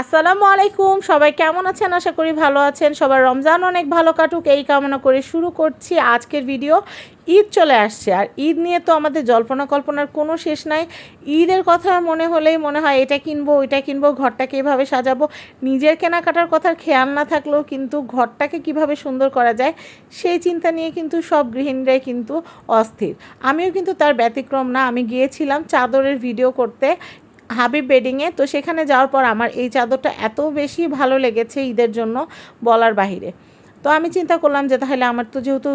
আসসালামু আলাইকুম। সবাই কেমন আছেন? আশা করি ভালো আছেন। সবার রমজান অনেক ভালো কাটুক। এই কামনা করে শুরু করছি আজকের ভিডিও। ঈদ চলে আসছে। আর ঈদ নিয়ে তো আমাদের জল্পনা কল্পনার কোনো শেষ নাই। ঈদের কথা মনে হলেই মনে হয়, এটা কিনবো, ওইটা কিনবো, ঘরটাকে এভাবে সাজাবো। নিজের কেনাকাটার কথার খেয়াল না থাকলেও কিন্তু ঘরটাকে কীভাবে সুন্দর করা যায়, সেই চিন্তা নিয়ে কিন্তু সব গৃহিণীরাই কিন্তু অস্থির। আমিও কিন্তু তার ব্যতিক্রম না। আমি গিয়েছিলাম চাদরের ভিডিও করতে। হাবিব বেডিংয়ে। তো সেখানে যাওয়ার পর আমার এই চাদরটা এত বেশি ভালো লেগেছে ঈদের জন্য বলার বাহিরে। তো আমি চিন্তা করলাম যে তাহলে আমার তো যেহেতু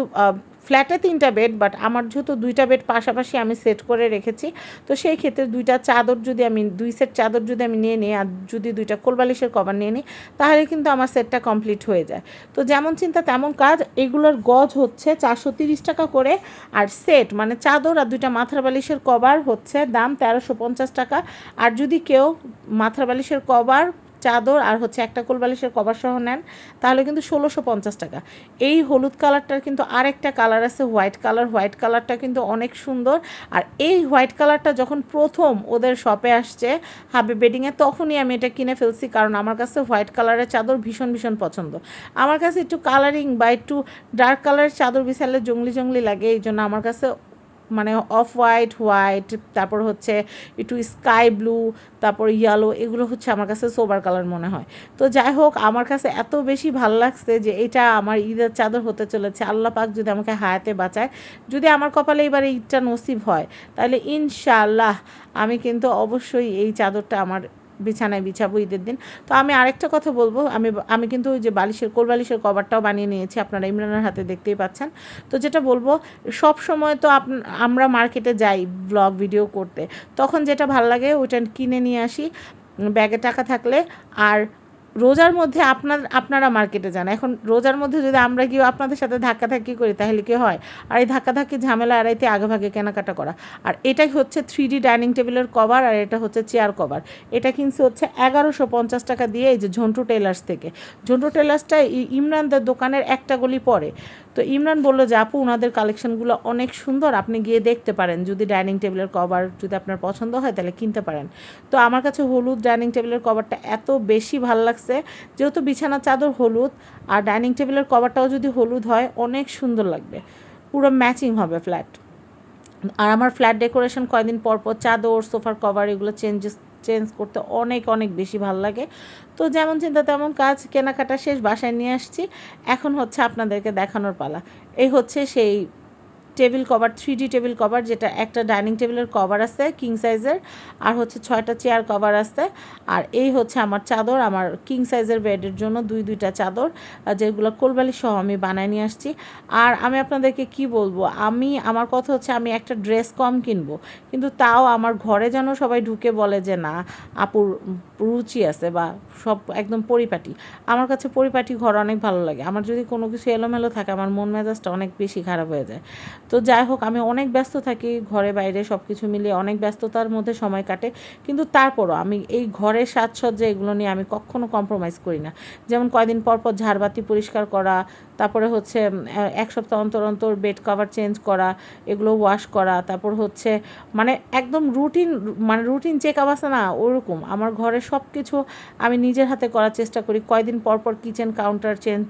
ফ্ল্যাটে তিনটা বেড বাট আমার যেহেতু দুইটা বেড পাশাপাশি আমি সেট করে রেখেছি, তো সেই ক্ষেত্রে দুইটা চাদর যদি আমি, দুই সেট চাদর যদি আমি নিয়ে নিই আর যদি দুইটা কোলবালিশের কভার নিয়ে নিই, তাহলে কিন্তু আমার সেটটা কমপ্লিট হয়ে যায়। তো যেমন চিন্তা তেমন কাজ, এগুলোর গজ হচ্ছে চারশো তিরিশ টাকা করে আর সেট মানে চাদর আর দুইটা মাথার বালিশের কভার হচ্ছে দাম তেরোশো পঞ্চাশ টাকা। আর যদি কেউ মাথার বালিশের কভার চাদর আর হচ্ছে একটা কোলবালিশের কভার সহ নেন, তাহলে কিন্তু ষোলোশো পঞ্চাশ টাকা। এই হলুদ কালারটার কিন্তু আরেকটা কালার আছে হোয়াইট কালার হোয়াইট কালারটা কিন্তু অনেক সুন্দর। আর এই হোয়াইট কালারটা যখন প্রথম ওদের শপে আসছে হাবে বেডিংয়ে তখনই আমি এটা কিনে ফেলছি, কারণ আমার কাছে হোয়াইট কালারের চাদর ভীষণ ভীষণ পছন্দ। আমার কাছে একটু কালারিং বা একটু ডার্ক কালারের চাদর বিছালে জঙ্গলি জঙ্গলি লাগে, এই জন্য আমার কাছে মানে অফ হোয়াইট হোয়াইট তারপর হচ্ছে একটু স্কাই ব্লু তারপর ইয়েলো এগুলো হচ্ছে আমার কাছে সোবার কালার মনে হয়। তো যাই হোক, আমার কাছে এত বেশি ভালো লাগছে যে এটা আমার ঈদের চাদর হতে চলেছে। আল্লাহ পাক যদি আমাকে হায়াতে বাঁচায়, যদি আমার কপালে এবারে ঈদটা নসিব হয়, তাহলে ইনশাল্লাহ আমি কিন্তু অবশ্যই এই চাদরটা আমার বিছানায় বিছাবো ঈদের দিন। তো আমি আরেকটা কথা বলব, আমি আমি কিন্তু ওই যে বালিশের, কোল বালিশের কভারটাও বানিয়ে নিয়েছি, আপনারা ইমরানের হাতে দেখতেই পাচ্ছেন। তো যেটা বলব, সব সময় তো আপ আমরা মার্কেটে যাই ব্লগ, ভিডিও করতে। তখন যেটা ভালো লাগে, ওইটা কিনে নিয়ে আসি। ব্যাগে টাকা থাকলে, আর রোজার মধ্যে আপনার, আপনারা মার্কেটে যান। এখন রোজার মধ্যে যদি আমরা গিয়ে আপনাদের সাথে ধাক্কাধাক্কি করি, তাহলে কি হয়? আর এই ধাক্কাধাক্কি, ঝামেলা এড়াইতে আগেভাগে কেনাকাটা করা। আর এটাই হচ্ছে থ্রি ডি ডাইনিং টেবিলের কভার, আর এটা হচ্ছে চেয়ার কভার এটা কিনছে হচ্ছে এগারোশো পঞ্চাশ টাকা দিয়ে এই যে ঝন্টু টেলার্স থেকে। ঝন্টু টেলার্সটা ইমরানদের দোকানের একটা গলি পরে তো ইমরান বলল যে, আপু, ওনাদের কালেকশনগুলো অনেক সুন্দর। আপনি গিয়ে দেখতে পারেন। যদি ডাইনিং টেবিলের কভার যদি আপনার পছন্দ হয়, তাহলে কিনতে পারেন। তো আমার কাছে হলুদ ডাইনিং টেবিলের কভারটা এত বেশি ভালো লাগছে যেহেতু বিছানার চাদর হলুদ, আর ডাইনিং টেবিলের কভারটাও যদি হলুদ হয়, অনেক সুন্দর লাগবে। পুরো ম্যাচিং হবে ফ্ল্যাট। আর আমার ফ্ল্যাট ডেকোরেশন কয়দিন পর পর চাদর, সোফার কভার, এগুলো চেঞ্জেস, চেঞ্জ করতে অনেক অনেক বেশি ভালো লাগে। তো যেমন চিন্তা তেমন কাজ, কেনাকাটা শেষ, বাসায় নিয়ে আসছি। এখন হচ্ছে আপনাদেরকে দেখানোর পালা। এই হচ্ছে সেই table cover three D table cover, যেটা একটা ডাইনিং টেবিলের কভার আছে কিং সাইজের আর হচ্ছে ছয়টা চেয়ার কভার আছে। আর এই হচ্ছে আমার চাদর, আমার কিং সাইজের বেডের জন্য দুই, দুইটা চাদর যেগুলো কোলবালি সহ আমি বানায় নিয়ে আসছি। আর আমি আপনাদেরকে কি বলব, আমি, আমার কথা হচ্ছে আমি একটা ড্রেস কম কিনবো, কিন্তু তাও আমার ঘরে যেন সবাই ঢুকে বলে যে, না, আপুর রুচি আছে বা সব একদম পরিপাটি। আমার কাছে পরিপাটি ঘর অনেক ভালো লাগে। আমার যদি কোনো কিছু এলোমেলো থাকে, আমার মন মেজাজটা অনেক বেশি খারাপ হয়ে যায়। তো যাই হোক, আমি অনেক ব্যস্ত থাকি, ঘরে বাইরে সব কিছু মিলিয়ে অনেক ব্যস্ততার মধ্যে সময় কাটে। কিন্তু তারপরও আমি এই ঘরের সাজসজ্জা এগুলো নিয়ে আমি কখনো কম্প্রোমাইজ করি না। যেমন কয়দিন পর পর ঝাড়বাতি পরিষ্কার করা তারপরে হচ্ছে এক সপ্তাহ অন্তর অন্তর বেড কভার চেঞ্জ করা, এগুলো ওয়াশ করা, তারপর হচ্ছে মানে একদম রুটিন মানে রুটিন চেক আপ আছে না, ওরকম। আমার ঘরে সব কিছু আমি নিজের হাতে করার চেষ্টা করি। কয়দিন পর পর কিচেন কাউন্টার চেঞ্জ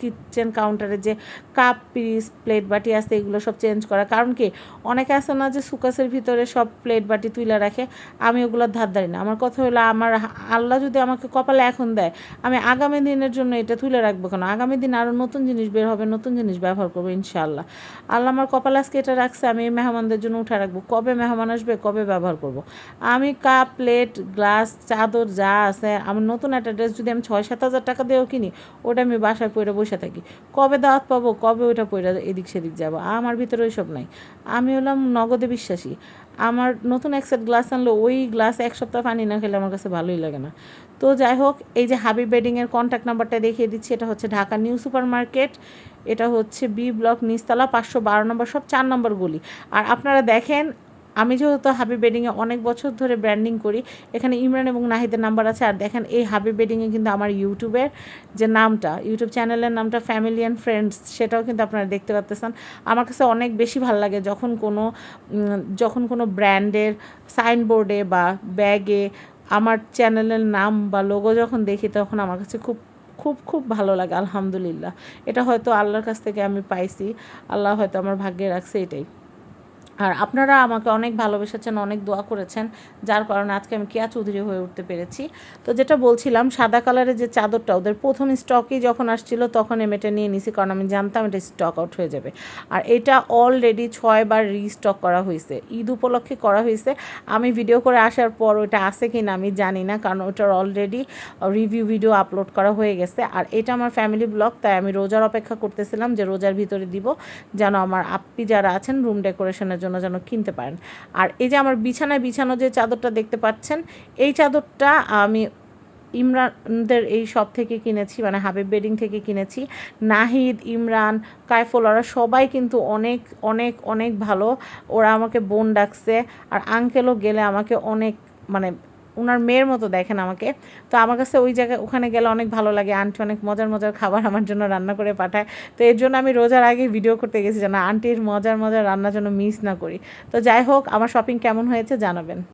কিচেন কাউন্টারে যে কাপ পিস প্লেট বাটি আছে, এগুলো সব চেঞ্জ করা। কারণ কি, অনেকে আছে না যে সুকাসের ভিতরে সব প্লেট বাটি তুলে রাখে, আমি ওগুলোর ধার ধারি না। আমার কথা হলো, আমার আল্লাহ যদি আমাকে কপালে এখন দেয়, আমি আগামী দিনের জন্য এটা তুলে রাখব কেন? আগামী দিন আরও নতুন জিনিস বের হবে, নতুন জিনিস ব্যবহার করব ইনশাআল্লাহ। আল্লাহ আমার কপালে আজকে এটা রাখছে, আমি মেহমানদের জন্য উঠে রাখব। কবে মেহমান আসবে, কবে ব্যবহার করব। আমি কাপ, প্লেট, গ্লাস, চাদর যা আছে, আমার নতুন একটা ড্রেস যদি আমি ছয় সাত হাজার টাকা দিয়েও কিনি, ওটা আমি বাসায় পরে বসে থাকি। কবে দাওয়াত পাবো, কবে ওটা পড়ে এদিক সেদিক যাব? আমার ভিতরে ওই সব নাই। আমি হলাম নগদে বিশ্বাসী। আমার নতুন এক সেট গ্লাস আনলো ওই গ্লাস এক সপ্তাহ পানি না খেলে আমার কাছে ভালোই লাগে না। তো যাই হোক, এই যে হাবিব বেডিংয়ের কন্ট্যাক্ট নাম্বারটা দেখিয়ে দিচ্ছি, এটা হচ্ছে ঢাকা নিউ সুপার মার্কেট এটা হচ্ছে বি ব্লক নিচতলা পাঁচশো বারো নম্বর, সব চার নম্বর গলি। আর আপনারা দেখেন আমি যেহেতু হাবিব বেডিংয়ে অনেক বছর ধরে ব্র্যান্ডিং করি, এখানে ইমরান এবং নাহিদের নাম্বার আছে। আর দেখেন, এই হাবিব বেডিংয়ে কিন্তু আমার ইউটিউবের যে নামটা ইউটিউব চ্যানেলের নামটা ফ্যামিলি অ্যান্ড ফ্রেন্ডস সেটাও কিন্তু আপনারা দেখতে পাচ্তেছেন আমার কাছে অনেক বেশি ভালো লাগে যখন কোনো যখন কোনো ব্র্যান্ডের সাইনবোর্ডে বা ব্যাগে আমার চ্যানেলের নাম বা লোগো যখন দেখি, তখন আমার কাছে খুব খুব খুব ভালো লাগে, আলহামদুলিল্লাহ। এটা হয়তো আল্লাহর কাছ থেকে আমি পাইছি, আল্লাহ হয়তো আমার ভাগ্যে রাখছে এটাই। আর আপনারা আমাকে অনেক ভালোবেসেছেন, অনেক দোয়া করেছেন, যার কারণে আজকে আমি কেয়া চৌধুরী হয়ে উঠতে পেরেছি। তো যেটা বলছিলাম, সাদা কালারের যে চাদরটা, ওদের প্রথম স্টকেই যখন আসছিল তখন আমি এটা নিয়ে নিছি, কারণ আমি জানতাম এটা স্টক আউট হয়ে যাবে। আর এটা অলরেডি ছয়বার রিস্টক করা হয়েছে ঈদ উপলক্ষে করা হয়েছে আমি ভিডিও করে আসার পর ওটা আছে কি না আমি জানি না, কারণ ওটার অলরেডি রিভিউ ভিডিও আপলোড করা হয়ে গেছে। আর এটা আমার ফ্যামিলি ব্লগ তাই আমি রোজার অপেক্ষা করতেছিলাম যে রোজার ভিতরে দিব, যেন আমার আপ্পি যারা আছেন রুম ডেকোরেশনের জন্য যেন কিনতে পারেন। আর এই যে আমার বিছানায় বিছানো যে চাদরটা দেখতে পাচ্ছেন, এই চাদরটা আমি ইমরানদের এই সব থেকে কিনেছি মানে হাবিব বেডিং থেকে কিনেছি। নাহিদ, ইমরান, কায়ফল, ওরা সবাই কিন্তু অনেক অনেক অনেক ভালো। ওরা আমাকে বোন ডাকছে। আর আঙ্কেলও গেলে আমাকে অনেক মানে ওনার মেয়ের মতো দেখেন আমাকে। তো আমার কাছে ওই জায়গায় ওখানে গেলে অনেক ভালো লাগে, আন্টি অনেক মজার মজার খাবার আমার জন্য রান্না করে পাঠায়। তো এর জন্য আমি রোজার আগে ভিডিও করতে গেছি যেন আন্টির মজার মজার রান্না যেন মিস না করি। তো যাই হোক, আমার শপিং কেমন হয়েছে জানাবেন।